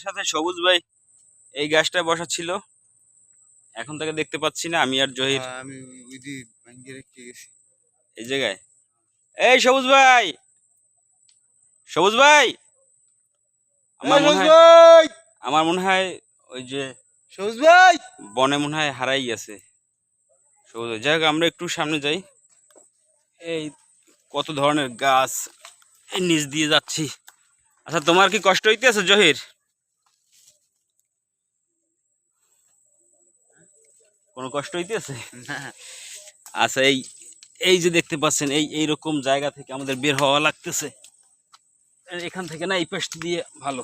সাথে সবুজ ভাই এই গাছটা বসা ছিল। এখন তাকে দেখতে পাচ্ছি না আমি আর জহির। আমি ওই ভাঙ্গিয়ে রেখে গেছি। এই জায়গায়। এই সবুজ ভাই! সবুজ ভাই! আমার মনে হয় আমার মনে হয় ওই যে সবুজ ভাই! বনে মনে হয় হারাই গেছে। সবুজ ভাই। যাই হোক আমরা একটু সামনে যাই। এই কত ধরনের গাছ এই নিচ দিয়ে যাচ্ছি। আচ্ছা তোমার কি কষ্ট হইতে আছে জহির? কোনো কষ্ট হইতেছে? আচ্ছা এই এই যে দেখতে পাচ্ছেন এই এই রকম জায়গা থেকে আমাদের বের হওয়া লাগতেছে। এখান থেকে না এই পাশ দিয়ে ভালো।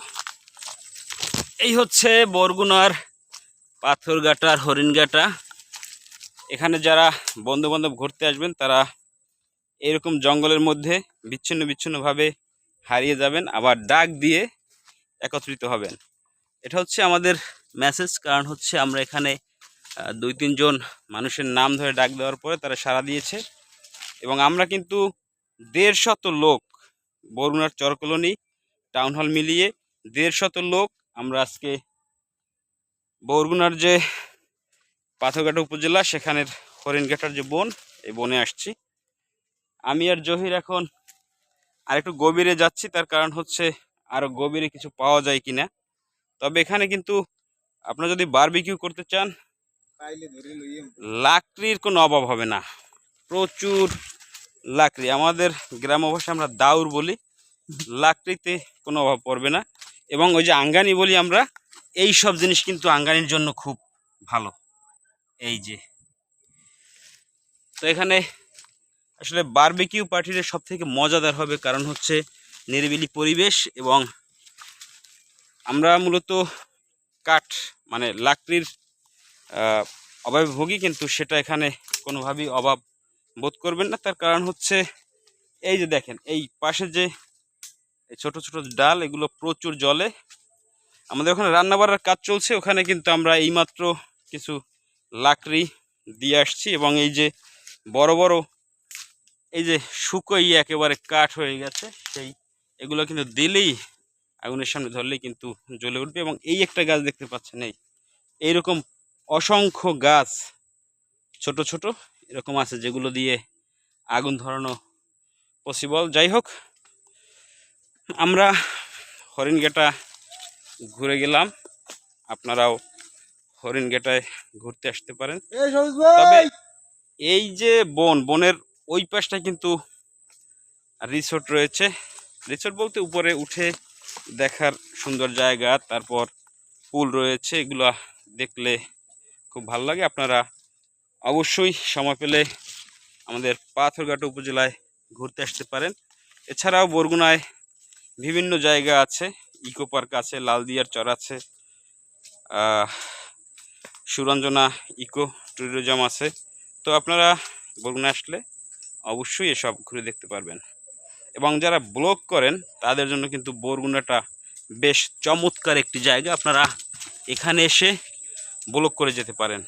এই হচ্ছে বরগুনার পাথরঘাটার হরিণঘাটা। এখানে যারা বন্ধু বান্ধব ঘুরতে আসবেন তারা এরকম জঙ্গলের মধ্যে বিচ্ছিন্ন বিচ্ছিন্নভাবে হারিয়ে যাবেন আবার ডাক দিয়ে একত্রিত হবেন। এটা হচ্ছে আমাদের মেসেজ কারণ হচ্ছে আমরা এখানে দুই, তিনজন মানুষের নাম ধরে ডাক দেওয়ার পরে তারা সাড়া দিয়েছে। এবং আমরা কিন্তু দেড় শত লোক, বরুণার চরকলনি টাউন হল মিলিয়ে দেড় শত লোক আমরা আজকে বরগুনার যে পাথরঘাটা উপজেলা, সেখানের হরিণঘাটার যে বন, এই বনে আসছি। আমি আর জহির এখন আরেকটু গভীরে যাচ্ছি, তার কারণ হচ্ছে আরও গভীরে কিছু পাওয়া যায় কিনা। তবে এখানে কিন্তু আপনারা যদি বারবিকিউ করতে চান লাকড়ির কোনো অভাব হবে না। প্রচুর লাকড়ি। আমাদের গ্রাম ভাষায় আমরা দাউর বলি। লাকড়িতে কোনো অভাব পড়বে না। এবং ওই যে আঙ্গানি বলি আমরা, এই সব জিনিস কিন্তু আঙ্গানির জন্য খুব ভালো। এই যে। তো এখানে আসলে বারবিকিউ পার্টির সব থেকে মজাদার হবে কারণ হচ্ছে নিরিবিলি পরিবেশ এবং আমরা মূলত কাঠ মানে লাকড়ির অভাবে ভুগি কিন্তু সেটা এখানে কোনোভাবেই অভাব বোধ করবেন না। তার কারণ হচ্ছে, এই যে দেখেন, এই পাশে যে ছোট ছোট ডাল, এগুলো প্রচুর জলে। আমাদের ওখানে রান্না বাড়ার কাজ চলছে, ওখানে কিন্তু আমরা এইমাত্র কিছু লাকড়ি দিয়ে আসছি এবং এই যে বড় বড় এই যে শুকোই একেবারে কাঠ হয়ে গেছে, সেই এগুলো কিন্তু দিলেই আগুনের সামনে ধরলেই কিন্তু জ্বলে উঠবে এবং এই একটা গাছ দেখতে পাচ্ছেন, এই, এইরকম অসংখ্য গাছ ছোট ছোট এরকম আছে যেগুলো দিয়ে আগুন ধরানো পসিবল যাই হোক আমরা হরিণঘাটা ঘুরে গেলাম। আপনারাও হরিণঘাটায় ঘুরতে আসতে পারেন। তবে এই যে বন বনের ওই পাশটা কিন্তু রিসোর্ট রয়েছে। রিসোর্ট বলতে উপরে উঠে দেখার সুন্দর জায়গা তারপর পুল রয়েছে। এগুলা দেখলে খুব ভালো লাগে। আপনারা অবশ্যই সময় পেলে আমাদের পাথরঘাটা উপজেলায় ঘুরতে আসতে পারেন। এছাড়াও বরগুনায় বিভিন্ন জায়গা আছে। ইকো পার্ক আছে, লালদিয়ার চর আছে সুরঞ্জনা ইকো ট্যুরিজম আছে। তো আপনারা বরগুনা আসলে অবশ্যই এসব ঘুরে দেখতে পারবেন। এবং যারা ব্লগ করেন, তাদের জন্য কিন্তু বরগুনাটা বেশ চমৎকার একটি জায়গা। আপনারা এখানে এসে ব্লগ করে যেতে পারেন।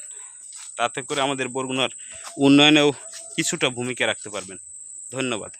তাতে করে আমাদের বরগুনার উন্নয়নেও কিছুটা ভূমিকা রাখতে পারবেন। ধন্যবাদ।